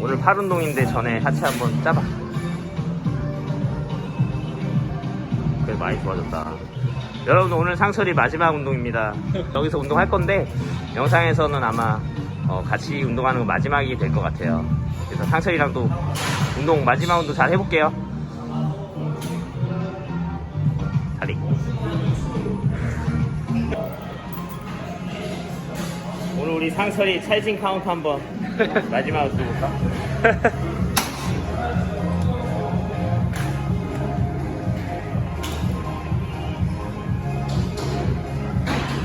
오늘 팔 운동인데 전에 하체 한번 짜봐. 그래 많이 좋아졌다. 여러분 오늘 상철이 마지막 운동입니다. 여기서 운동할 건데 영상에서는 아마 어, 같이 운동하는 거 마지막이 될 것 같아요. 그래서 상철이랑 또 운동 마지막 운동 잘 해볼게요. 다리. 오늘 우리 상철이 찰진 카운트 한번 마지막으로 볼까?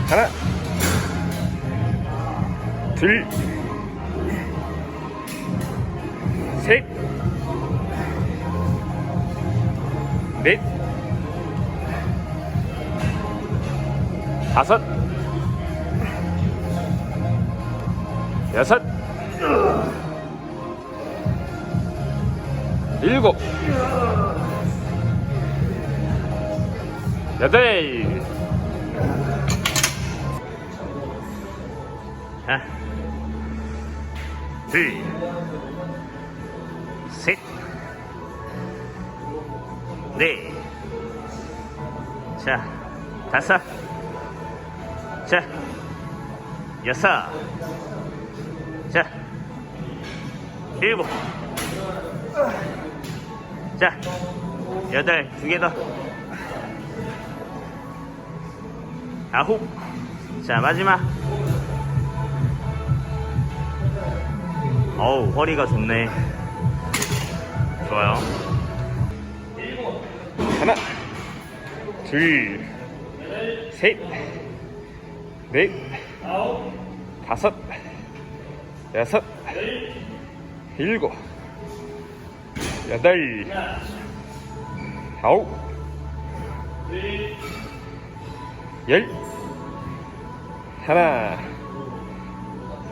하나, 둘, 셋, 넷, 다섯, 여섯, 일곱, 여덟, 하나, 둘, 셋, 넷, 자, 다섯, 자, 여섯, 자, 일곱, 자, 여덟, 두 개 더, 아홉, 자, 마지막. 어우 허리가 좋네. 좋아요. 하나, 둘, 셋, 넷, 다섯, 여섯, 일곱, 여덟, 아홉, 열, 하나,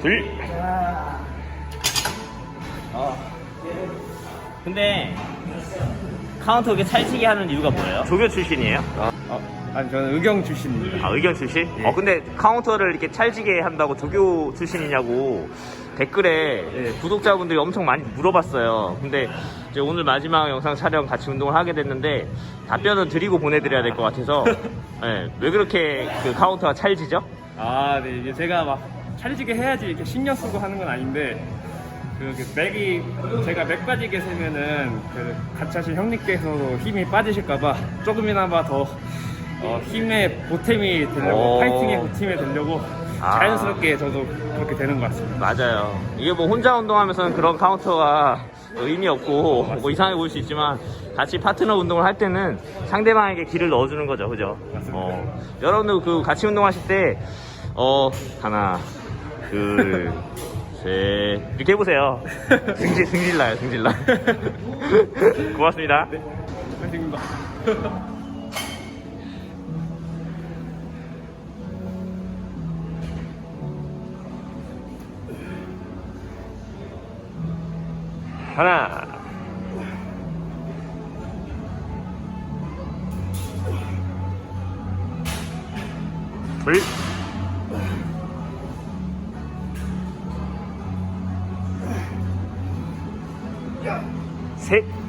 둘, 근데 카운터 이렇게 찰지게 하는 이유가 뭐예요? 조교 출신이에요? 아, 아니 저는 의경 출신입니다. 아 의견 출신? 어 근데 카운터를 이렇게 찰지게 한다고 조교 출신이냐고 댓글에 예. 구독자분들이 엄청 많이 물어봤어요 근데 이제 오늘 마지막 영상 촬영 같이 운동을 하게 됐는데 답변은 드리고 보내드려야 될 것 같아서 예, 왜 그렇게 그 카운터가 찰지죠? 아, 네 이게 제가 막 찰지게 해야지 이렇게 신경 쓰고 하는 건 아닌데 그, 그 맥이 제가 맥 빠지게 세면은 그 같이 하신 형님께서도 힘이 빠지실까봐 조금이나마 더 어, 힘의 보탬이 되려고 오. 파이팅의 보탬이 되려고 아. 자연스럽게 저도 그렇게 되는 것 같습니다. 맞아요. 이게 뭐 혼자 운동하면서는 그런 카운터가 의미 없고 뭐 이상해 보일 수 있지만 같이 파트너 운동을 할 때는 상대방에게 길을 넣어주는 거죠, 그죠? 맞습니다. 어, 여러분들 그 같이 운동하실 때 어, 하나, 둘, 셋 이렇게 해보세요. 승질 승질 나요, 승질 나. 고맙습니다. 네, 파이팅입니다. 하나, 둘, 셋, 넷,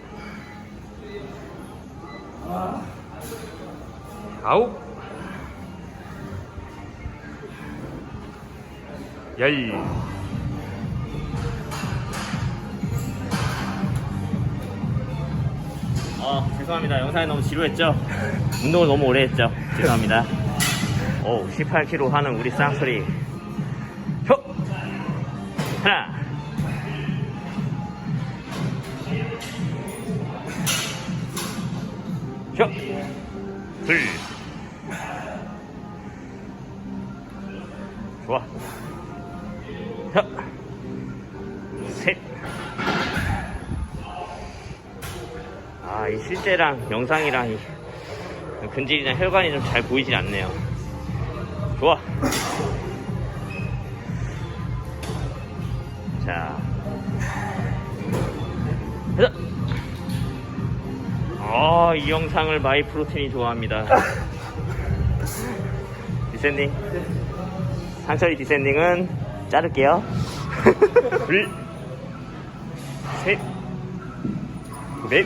아홉, 열. 어, 죄송합니다. 영상이 너무 지루했죠? 운동을 너무 오래 했죠? 죄송합니다. 오, 18kg 하는 우리 쌍소리. 혀! 하나 영상이랑 이 근질이나 혈관이 좀 잘 보이질 않네요. 좋아. 자. 가자. 아, 이 영상을 마이 프로틴이 좋아합니다. 디센딩. 상처리 디센딩은 자를게요. 둘, 셋, 넷,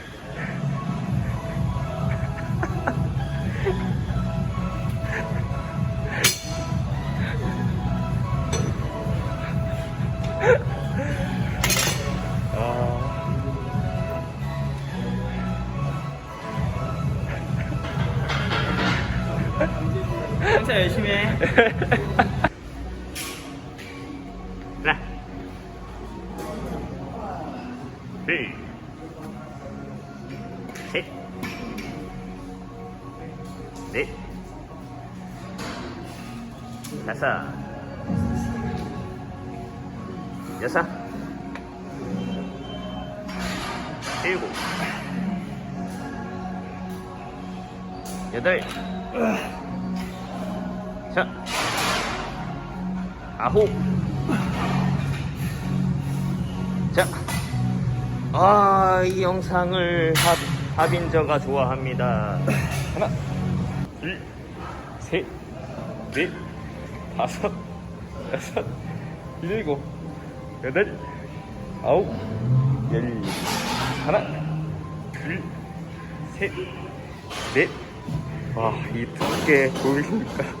진짜 열심히 해. 하나, 둘, 셋, 넷, 다섯, 여섯, 일곱, 여덟, 자, 아홉, 자, 아, 이 영상을 하, 하빈저가 좋아합니다. 하나, 둘, 셋, 넷, 다섯, 여섯, 일곱, 여덟, 아홉, 열. 하나, 둘, 셋, 넷. 와, 이 두께 보이십니까?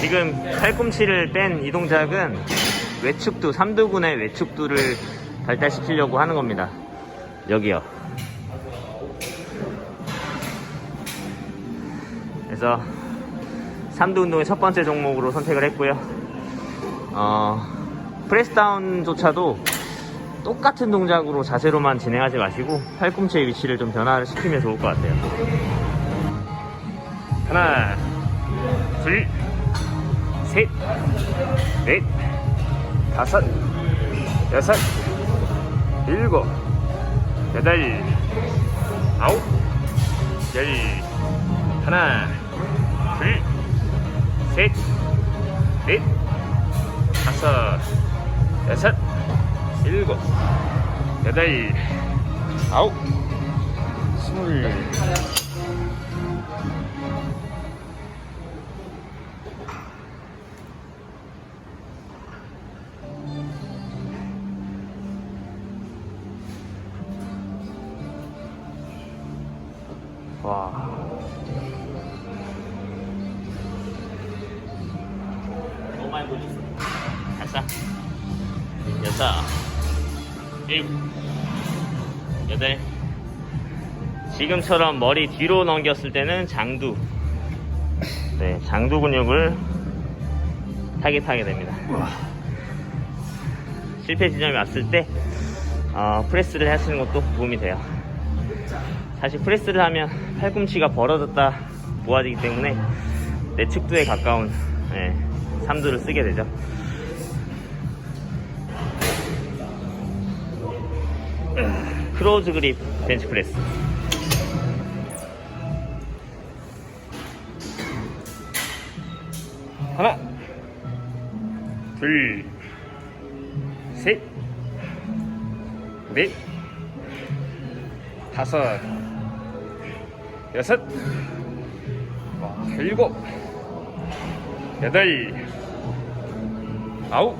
지금 팔꿈치를 뺀 이 동작은 외축두, 삼두근의 외축두를 발달시키려고 하는 겁니다. 여기요. 그래서 삼두 운동의 첫 번째 종목으로 선택을 했고요. 어, 프레스다운조차도 똑같은 동작으로 자세로만 진행하지 마시고 팔꿈치의 위치를 좀 변화를 시키면 좋을 것 같아요. 하나, 둘, 셋, 넷, 다섯, 여섯, 일곱, 여덟, 아홉, 열, 하나, 둘, 셋, 넷, 다섯, 여섯, 일곱, 여덟, 아홉, 스물. 너무 많이 돌렸어. 다섯, 여섯, 일곱, 여덟. 지금처럼 머리 뒤로 넘겼을 때는 장두. 네, 장두 근육을 타깃하게 됩니다. 실패 지점이 왔을 때 어, 프레스를 하시는 것도 도움이 돼요. 사실 프레스를 하면 팔꿈치가 벌어졌다 모아지기 때문에 내 측두에 가까운 예, 삼두를 쓰게 되죠. 크로즈 그립 벤치프레스. 하나 둘셋넷 다섯. 여섯, 와, 일곱, 여덟, 아홉,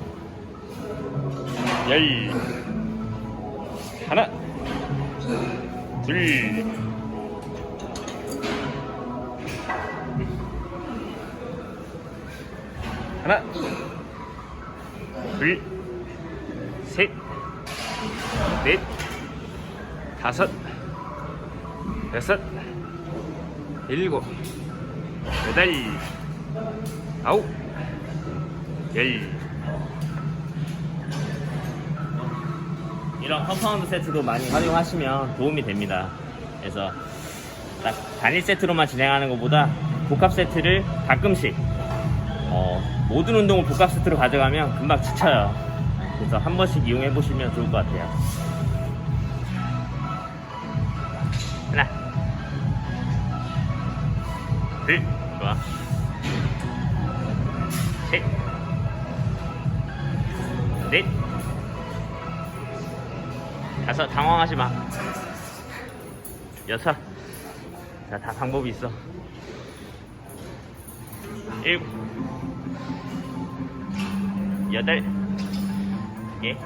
열, 하나, 둘, 하나, 둘, 셋, 넷, 다섯, 여섯, 일곱, 여덟, 아홉, 열. 이런 컴파운드 세트도 많이 활용하시면 도움이 됩니다. 그래서 딱 단일 세트로만 진행하는 것보다 복합 세트를 가끔씩 어, 모든 운동을 복합 세트로 가져가면 금방 지쳐요. 그래서 한 번씩 이용해 보시면 좋을 것 같아요. 둘, 좋아. 셋, 넷, 다섯, 당황하지 마. 여섯. 자, 다 방법이 있어. 일곱. 여덟. 예.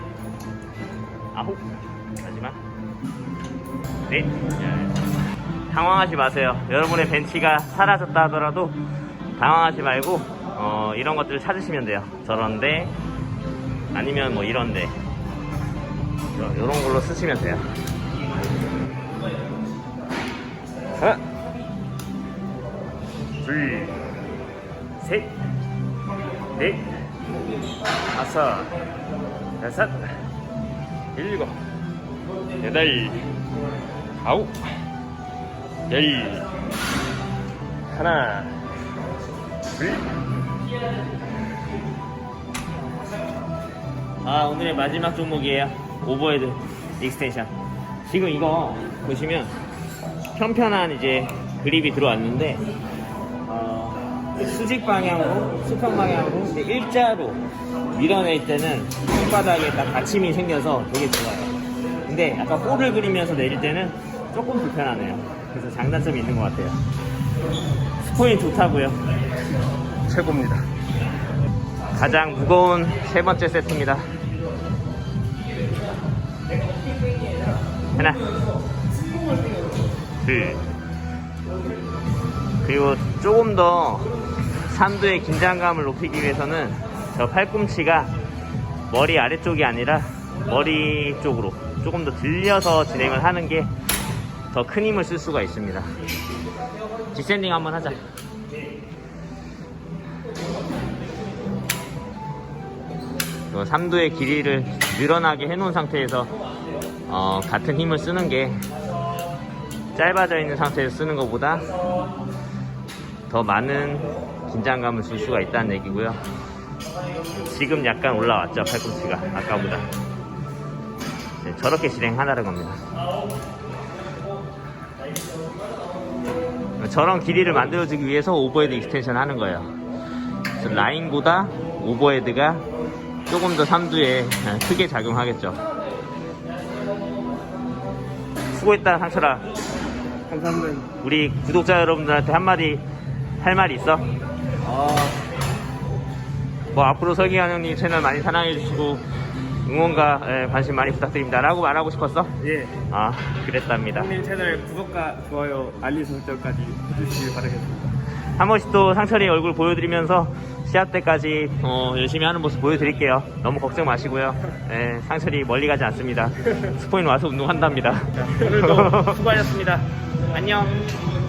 아홉. 마지막. 넷. 열. 당황하지 마세요. 여러분의 벤치가 사라졌다 하더라도 당황하지 말고, 어, 이런 것들을 찾으시면 돼요. 저런데, 아니면 뭐 이런데. 이런 걸로 쓰시면 돼요. 하나, 둘, 셋, 넷, 다섯, 여섯, 일곱, 여덟, 아홉, 열, 하나, 둘, 아 오늘의 마지막 종목이에요. 오버헤드 익스텐션. 지금 이거 보시면 편편한 이제 그립이 들어왔는데 어, 수직 방향으로 수평 방향으로 일자로 밀어낼 때는 손바닥에 딱 받침이 생겨서 되게 좋아요. 근데 약간 볼을 그리면서 내릴 때는 조금 불편하네요 그래서 장단점이 있는 것 같아요 스포인 좋다고요 최고입니다. 가장 무거운 세 번째 세트입니다. 하나, 둘, 그리고 조금 더 삼두의 긴장감을 높이기 위해서는 저 팔꿈치가 머리 아래쪽이 아니라 머리 쪽으로 조금 더 들려서 진행을 하는 게 더 큰 힘을 쓸 수가 있습니다. 디센딩 한번 하자. 그 삼두의 길이를 늘어나게 해놓은 상태에서 어, 같은 힘을 쓰는 게 짧아져 있는 상태에서 쓰는 것보다 더 많은 긴장감을 줄 수가 있다는 얘기고요. 지금 약간 올라왔죠 팔꿈치가 아까보다 네, 저렇게 진행하라는 겁니다. 저런 길이를 만들어주기 위해서 오버헤드 익스텐션 하는 거예요. 라인보다 오버헤드가 조금 더 삼두에 크게 작용하겠죠. 수고했다, 상철아. 감사합니다. 우리 구독자 여러분들한테 한마디 할 말이 있어? 아, 뭐 앞으로 설기환 형님 채널 많이 사랑해주시고 응원과 예, 관심 많이 부탁드립니다. 라고 말하고 싶었어? 예. 아, 그랬답니다. 형님 채널 구독과 좋아요, 알림 설정까지 해주시길 바라겠습니다. 한 번씩 또 상철이 얼굴 보여드리면서 시합 때까지 어, 열심히 하는 모습 보여드릴게요. 너무 걱정 마시고요. 예, 상철이 멀리 가지 않습니다. 스포인 와서 운동한답니다. 오늘도 수고하셨습니다. 안녕.